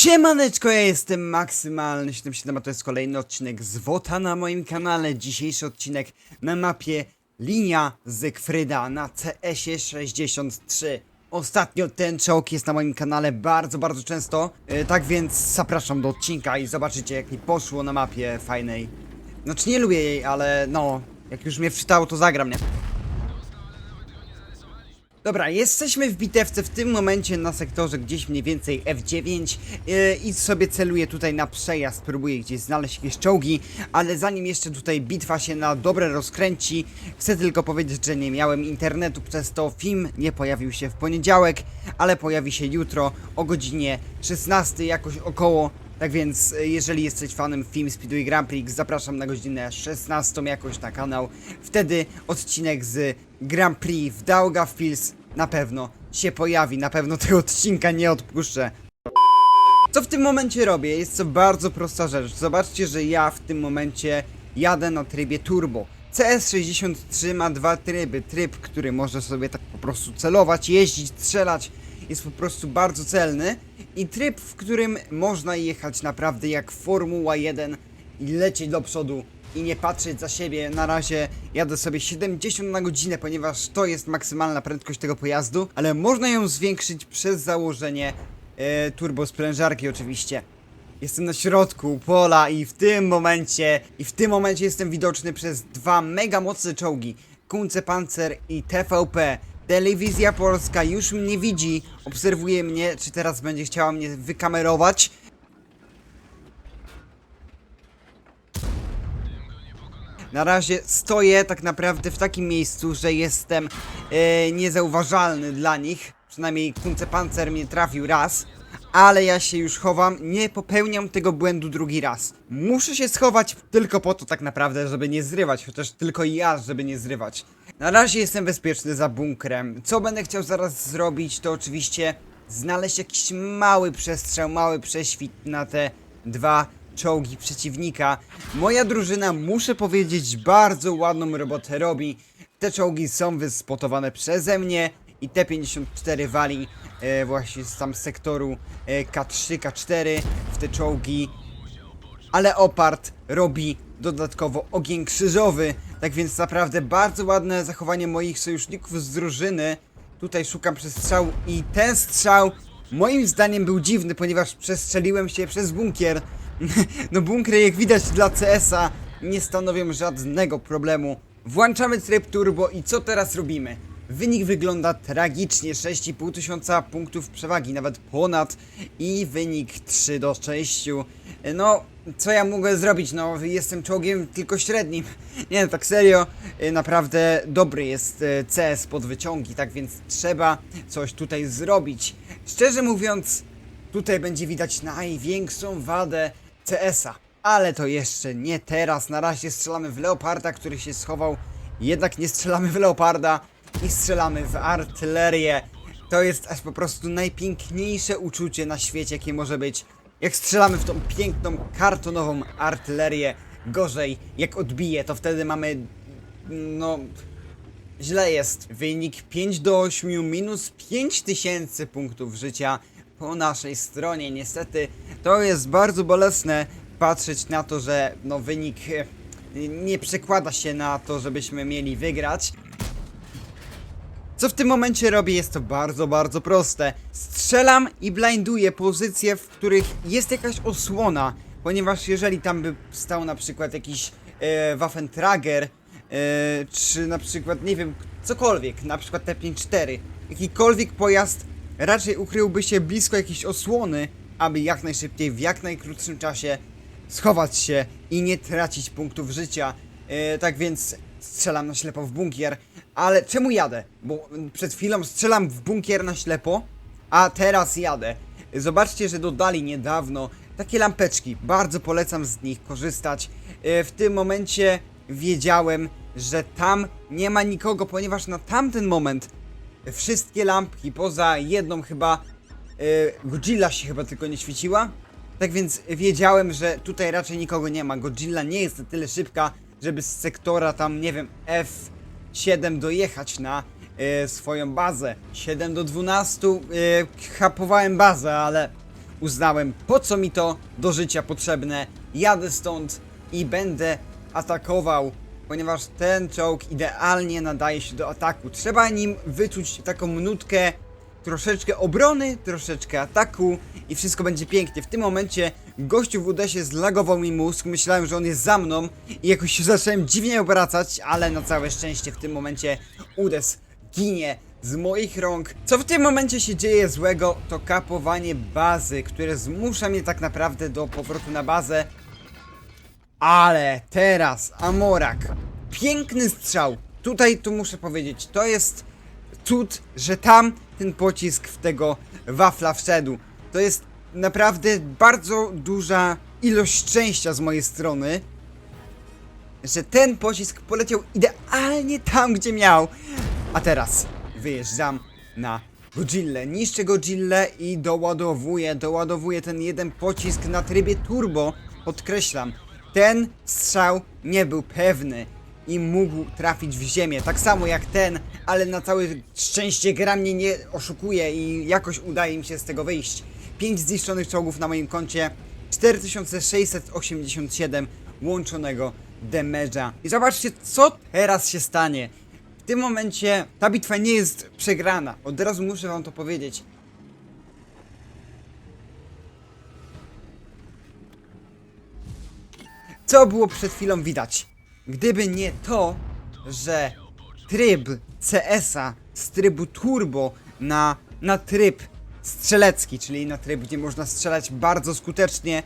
Siemaneczko, ja jestem Maksymalny 77, a to jest kolejny odcinek z WOTA na moim kanale. Dzisiejszy odcinek na mapie Linia Zygfryda na CS-ie 63. Ostatnio ten czołg jest na moim kanale bardzo, bardzo często, e, tak więc zapraszam do odcinka i zobaczycie jak mi poszło na mapie fajnej. Znaczy nie lubię jej, ale no, jak już mnie wczytało to zagram, nie? Dobra, jesteśmy w bitewce w tym momencie na sektorze gdzieś mniej więcej F9 yy, i sobie celuję tutaj na przejazd, próbuję gdzieś znaleźć jakieś czołgi, ale zanim jeszcze tutaj bitwa się na dobre rozkręci, chcę tylko powiedzieć, że nie miałem internetu, przez to film nie pojawił się w poniedziałek, ale pojawi się jutro o godzinie 16 jakoś około, tak więc y, jeżeli jesteś fanem Film Speedway Grand Prix, zapraszam na godzinę 16 jakoś na kanał. Wtedy odcinek z Grand Prix w Daugavpils na pewno się pojawi, na pewno tego odcinka nie odpuszczę. Co w tym momencie robię? Jest to bardzo prosta rzecz. Zobaczcie, że ja w tym momencie jadę na trybie turbo. CS63 ma dwa tryby. Tryb, który może sobie tak po prostu celować, jeździć, strzelać. Jest po prostu bardzo celny. I tryb, w którym można jechać naprawdę jak Formuła 1 i lecieć do przodu i nie patrzeć za siebie. Na razie jadę sobie 70 na godzinę, ponieważ to jest maksymalna prędkość tego pojazdu, ale można ją zwiększyć przez założenie e, turbo sprężarki oczywiście. Jestem na środku pola i w tym momencie, i w tym momencie jestem widoczny przez dwa mega mocne czołgi. Kunce Panzer i TVP. Telewizja Polska już mnie widzi, obserwuje mnie, czy teraz będzie chciała mnie wykamerować. Na razie stoję tak naprawdę w takim miejscu, że jestem e, niezauważalny dla nich. Przynajmniej Kunce Panzer mnie trafił raz. Ale ja się już chowam, nie popełniam tego błędu drugi raz. Muszę się schować tylko po to tak naprawdę, żeby nie zrywać, chociaż tylko ja, żeby nie zrywać. Na razie jestem bezpieczny za bunkrem. Co będę chciał zaraz zrobić, to oczywiście znaleźć jakiś mały przestrzał, mały prześwit na te dwa czołgi przeciwnika. Moja drużyna, muszę powiedzieć, bardzo ładną robotę robi. Te czołgi są wyspotowane przeze mnie i T-54 wali e, właśnie z tam sektoru e, K3, K4 w te czołgi. Ale Opart robi dodatkowo ogień krzyżowy, tak więc naprawdę bardzo ładne zachowanie moich sojuszników z drużyny. Tutaj szukam przestrzału i ten strzał moim zdaniem był dziwny, ponieważ przestrzeliłem się przez bunkier. no bunkry jak widać dla CS-a nie stanowią żadnego problemu. Włączamy tryb turbo i co teraz robimy? Wynik wygląda tragicznie, 6,5 tysiąca punktów przewagi, nawet ponad i wynik 3 do 6. No, co ja mogę zrobić? No, jestem czołgiem tylko średnim. Nie, tak serio, y, naprawdę dobry jest y, CS pod wyciągi, tak więc trzeba coś tutaj zrobić. Szczerze mówiąc, tutaj będzie widać największą wadę CS-a. Ale to jeszcze nie teraz. Na razie strzelamy w Leoparda, który się schował. Jednak nie strzelamy w Leoparda i strzelamy w artylerię. To jest aż po prostu najpiękniejsze uczucie na świecie, jakie może być. Jak strzelamy w tą piękną, kartonową artylerię. Gorzej, jak odbije, to wtedy mamy. No. Źle jest. Wynik 5 do 8 minus 5000 punktów życia po naszej stronie. Niestety to jest bardzo bolesne patrzeć na to, że no wynik e, nie przekłada się na to, żebyśmy mieli wygrać. Co w tym momencie robię jest to bardzo, bardzo proste. Strzelam i blinduję pozycje, w których jest jakaś osłona, ponieważ jeżeli tam by stał na przykład jakiś e, Waffentrager, e, czy na przykład, nie wiem, cokolwiek, na przykład T54, jakikolwiek pojazd raczej ukryłby się blisko jakiejś osłony, aby jak najszybciej, w jak najkrótszym czasie schować się i nie tracić punktów życia. E, tak więc strzelam na ślepo w bunkier. Ale czemu jadę? Bo przed chwilą strzelam w bunkier na ślepo, a teraz jadę. Zobaczcie, że dodali niedawno takie lampeczki. Bardzo polecam z nich korzystać. E, w tym momencie wiedziałem, że tam nie ma nikogo, ponieważ na tamten moment wszystkie lampki, poza jedną chyba, Godzilla się chyba tylko nie świeciła. Tak więc wiedziałem, że tutaj raczej nikogo nie ma. Godzilla nie jest na tyle szybka, żeby z sektora tam, nie wiem, F7 dojechać na e, swoją bazę. 7 do 12 e, hapowałem bazę, ale uznałem, po co mi to do życia potrzebne. Jadę stąd i będę atakował, ponieważ ten czołg idealnie nadaje się do ataku. Trzeba nim wyczuć taką nutkę troszeczkę obrony, troszeczkę ataku i wszystko będzie pięknie. W tym momencie gościu w udesie zlagował mi mózg, myślałem, że on jest za mną i jakoś się zacząłem dziwnie obracać, ale na całe szczęście w tym momencie udes ginie z moich rąk. Co w tym momencie się dzieje złego, to kapowanie bazy, które zmusza mnie tak naprawdę do powrotu na bazę. Ale teraz Amorak. Piękny strzał. Tutaj tu muszę powiedzieć, to jest cud, że tam ten pocisk w tego wafla wszedł. To jest naprawdę bardzo duża ilość szczęścia z mojej strony, że ten pocisk poleciał idealnie tam, gdzie miał. A teraz wyjeżdżam na Godzillę. Niszczę Godzillę i doładowuję, doładowuję ten jeden pocisk na trybie turbo. Podkreślam, ten strzał nie był pewny i mógł trafić w ziemię. Tak samo jak ten, ale na całe szczęście gra mnie nie oszukuje i jakoś udaje mi się z tego wyjść. 5 zniszczonych czołgów na moim koncie, 4687 łączonego damage'a. I zobaczcie, co teraz się stanie. W tym momencie ta bitwa nie jest przegrana. Od razu muszę wam to powiedzieć. Co było przed chwilą widać? Gdyby nie to, że tryb CS-a z trybu turbo na, na tryb strzelecki, czyli na tryb, gdzie można strzelać bardzo skutecznie,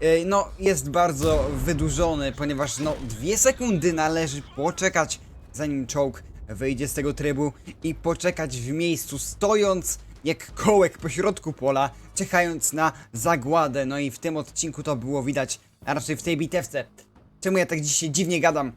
yy, no jest bardzo wydłużony, ponieważ no dwie sekundy należy poczekać zanim czołg wyjdzie z tego trybu i poczekać w miejscu stojąc jak kołek po środku pola, czekając na zagładę. No i w tym odcinku to było widać, a raczej w tej bitewce. Czemu ja tak dzisiaj dziwnie gadam?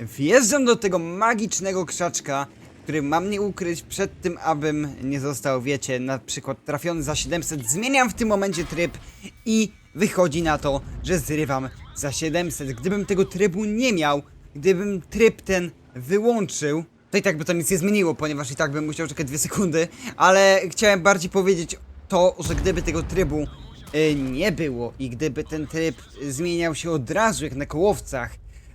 Wjeżdżam do tego magicznego krzaczka, który ma mnie ukryć przed tym, abym nie został, wiecie, na przykład trafiony za 700. Zmieniam w tym momencie tryb i wychodzi na to, że zrywam za 700. Gdybym tego trybu nie miał, gdybym tryb ten wyłączył, to i tak by to nic nie zmieniło, ponieważ i tak bym musiał czekać 2 sekundy, ale chciałem bardziej powiedzieć to, że gdyby tego trybu nie było i gdyby ten tryb zmieniał się od razu jak na kołowcach,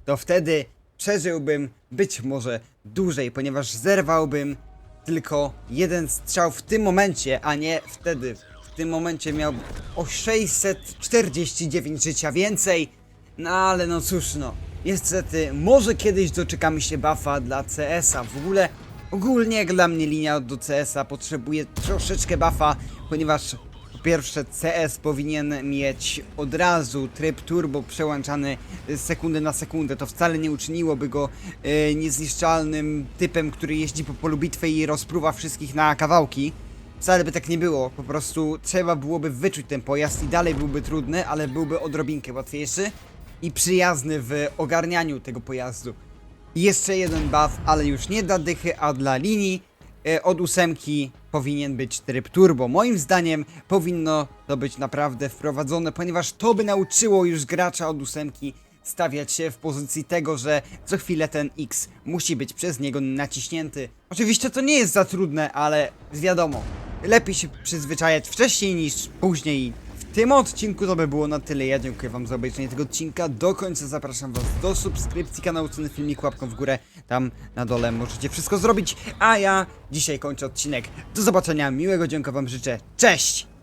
to wtedy przeżyłbym być może dłużej, ponieważ zerwałbym tylko jeden strzał w tym momencie, a nie wtedy. W tym momencie miał o 649 życia więcej. No ale no cóż no. Niestety, może kiedyś doczekamy się buffa dla CS-a. W ogóle, ogólnie jak dla mnie linia do CS-a potrzebuje troszeczkę buffa, ponieważ po pierwsze, CS powinien mieć od razu tryb turbo przełączany z sekundy na sekundę. To wcale nie uczyniłoby go e, niezniszczalnym typem, który jeździ po polu bitwy i rozpruwa wszystkich na kawałki. Wcale by tak nie było, po prostu trzeba byłoby wyczuć ten pojazd i dalej byłby trudny, ale byłby odrobinkę łatwiejszy i przyjazny w ogarnianiu tego pojazdu. Jeszcze jeden buff, ale już nie dla dychy, a dla linii od ósemki powinien być tryb turbo. Moim zdaniem powinno to być naprawdę wprowadzone, ponieważ to by nauczyło już gracza od ósemki stawiać się w pozycji tego, że co chwilę ten X musi być przez niego naciśnięty. Oczywiście to nie jest za trudne, ale wiadomo, lepiej się przyzwyczajać wcześniej niż później. Tym odcinku to by było na tyle. Ja dziękuję wam za obejrzenie tego odcinka. Do końca zapraszam was do subskrypcji kanału Ceny Filmik łapką w górę. Tam na dole możecie wszystko zrobić. A ja dzisiaj kończę odcinek. Do zobaczenia, miłego dziękuję wam życzę. Cześć!